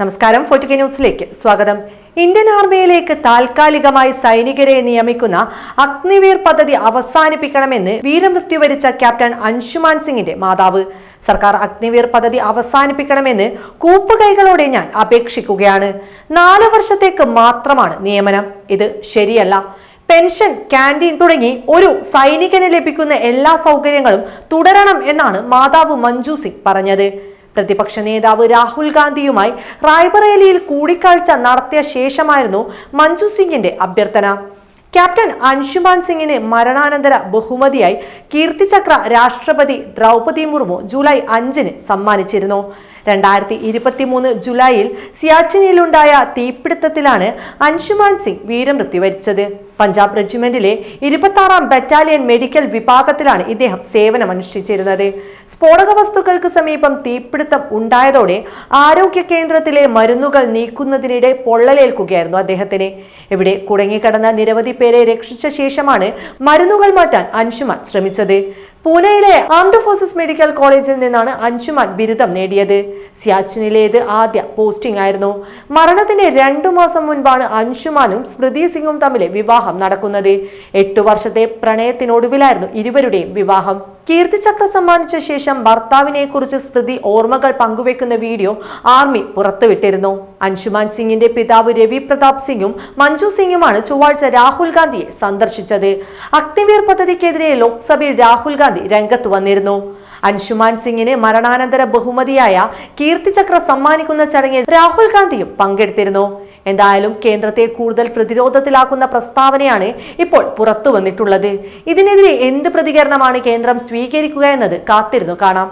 നമസ്കാരം ഫോർട്ടിക്കെ ന്യൂസിലേക്ക് സ്വാഗതം. ഇന്ത്യൻ ആർമിയിലേക്ക് താൽക്കാലികമായി സൈനികരെ നിയമിക്കുന്ന അഗ്നിവീർ പദ്ധതി അവസാനിപ്പിക്കണമെന്ന് വീരമൃത്യു വരിച്ച ക്യാപ്റ്റൻ അൻഷുമാൻ സിംഗിന്റെ മാതാവ്. സർക്കാർ അഗ്നിവീർ പദ്ധതി അവസാനിപ്പിക്കണമെന്ന് കൂപ്പുകൈകളോടെ ഞാൻ അപേക്ഷിക്കുകയാണ്. നാല് വർഷത്തേക്ക് മാത്രമാണ് നിയമനം. ഇത് ശരിയല്ല. പെൻഷൻ ക്യാന്റീൻ തുടങ്ങി ഒരു സൈനികന് ലഭിക്കുന്ന എല്ലാ സൗകര്യങ്ങളും തുടരണം എന്നാണ് മാതാവ് മഞ്ജു സിംഗ് പറഞ്ഞത്. പ്രതിപക്ഷ നേതാവ് രാഹുൽ ഗാന്ധിയുമായി റായ്ബറേലിയിൽ കൂടിക്കാഴ്ച നടത്തിയ ശേഷമായിരുന്നു മഞ്ജു സിംഗിന്റെ അഭ്യർത്ഥന. ക്യാപ്റ്റൻ അൻഷുമാൻ സിംഗിന് മരണാനന്തര ബഹുമതിയായി കീർത്തിചക്ര രാഷ്ട്രപതി ദ്രൗപതി മുർമു ജൂലൈ അഞ്ചിന് സമ്മാനിച്ചിരുന്നു. രണ്ടായിരത്തി ഇരുപത്തി മൂന്ന് ജൂലൈയിൽ സിയാച്ചിനിയിലുണ്ടായ തീപിടുത്തത്തിലാണ് അൻഷുമാൻ സിംഗ് വീരമൃത്യു വരിച്ചത്. പഞ്ചാബ് റെജിമെന്റിലെ ഇരുപത്തി ആറാം ബറ്റാലിയൻ മെഡിക്കൽ വിഭാഗത്തിലാണ് ഇദ്ദേഹം സേവനമനുഷ്ഠിച്ചിരുന്നത്. സ്ഫോടക വസ്തുക്കൾക്ക് സമീപം തീപിടുത്തം ഉണ്ടായതോടെ ആരോഗ്യ കേന്ദ്രത്തിലെ മരുന്നുകൾ നീക്കുന്നതിനിടെ പൊള്ളലേൽക്കുകയായിരുന്നു അദ്ദേഹത്തിന്. ഇവിടെ കുടുങ്ങിക്കിടന്ന നിരവധി പേരെ രക്ഷിച്ച ശേഷമാണ് മരുന്നുകൾ മാറ്റാൻ അൻഷുമാൻ ശ്രമിച്ചത്. പൂനെയിലെ ആംഡ് ഫോഴ്സസ് മെഡിക്കൽ കോളേജിൽ നിന്നാണ് അഞ്ചുമാൻ ബിരുദം നേടിയത്. സിയാച്ചിനിലേത് ആദ്യ പോസ്റ്റിംഗ് ആയിരുന്നു. മരണത്തിന് രണ്ടു മാസം മുൻപാണ് അഞ്ചുമാനും സ്മൃതി സിംഗും തമ്മിലെ വിവാഹം നടക്കുന്നത്. എട്ടു വർഷത്തെ പ്രണയത്തിനൊടുവിലായിരുന്നു ഇരുവരുടെയും വിവാഹം. കീർത്തിചക്ര സമ്മാനിച്ച ശേഷം ഭർത്താവിനെ കുറിച്ച് സ്മൃതി ഓർമ്മകൾ പങ്കുവെക്കുന്ന വീഡിയോ ആർമി പുറത്തുവിട്ടിരുന്നു. അൻഷുമാൻ സിംഗിന്റെ പിതാവ് രവി പ്രതാപ് സിംഗും മഞ്ജു സിംഗുമാണ് ചൊവ്വാഴ്ച രാഹുൽ ഗാന്ധിയെ സന്ദർശിച്ചത്. അഗ്നിവീർ പദ്ധതിക്കെതിരെ ലോക്സഭയിൽ രാഹുൽ ഗാന്ധി രംഗത്ത് വന്നിരുന്നു. അൻഷുമാൻ സിംഗിന് മരണാനന്തര ബഹുമതിയായ കീർത്തിചക്ര സമ്മാനിക്കുന്ന ചടങ്ങിൽ രാഹുൽ ഗാന്ധിയും പങ്കെടുത്തിരുന്നു. എന്തായാലും കേന്ദ്രത്തെ കൂടുതൽ പ്രതിരോധത്തിലാക്കുന്ന പ്രസ്താവനയാണ് ഇപ്പോൾ പുറത്തു വന്നിട്ടുള്ളത്. ഇതിനെതിരെ എന്ത് പ്രതികരണമാണ് കേന്ദ്രം സ്വീകരിക്കുക എന്നത് കാത്തിരുന്നു കാണാം.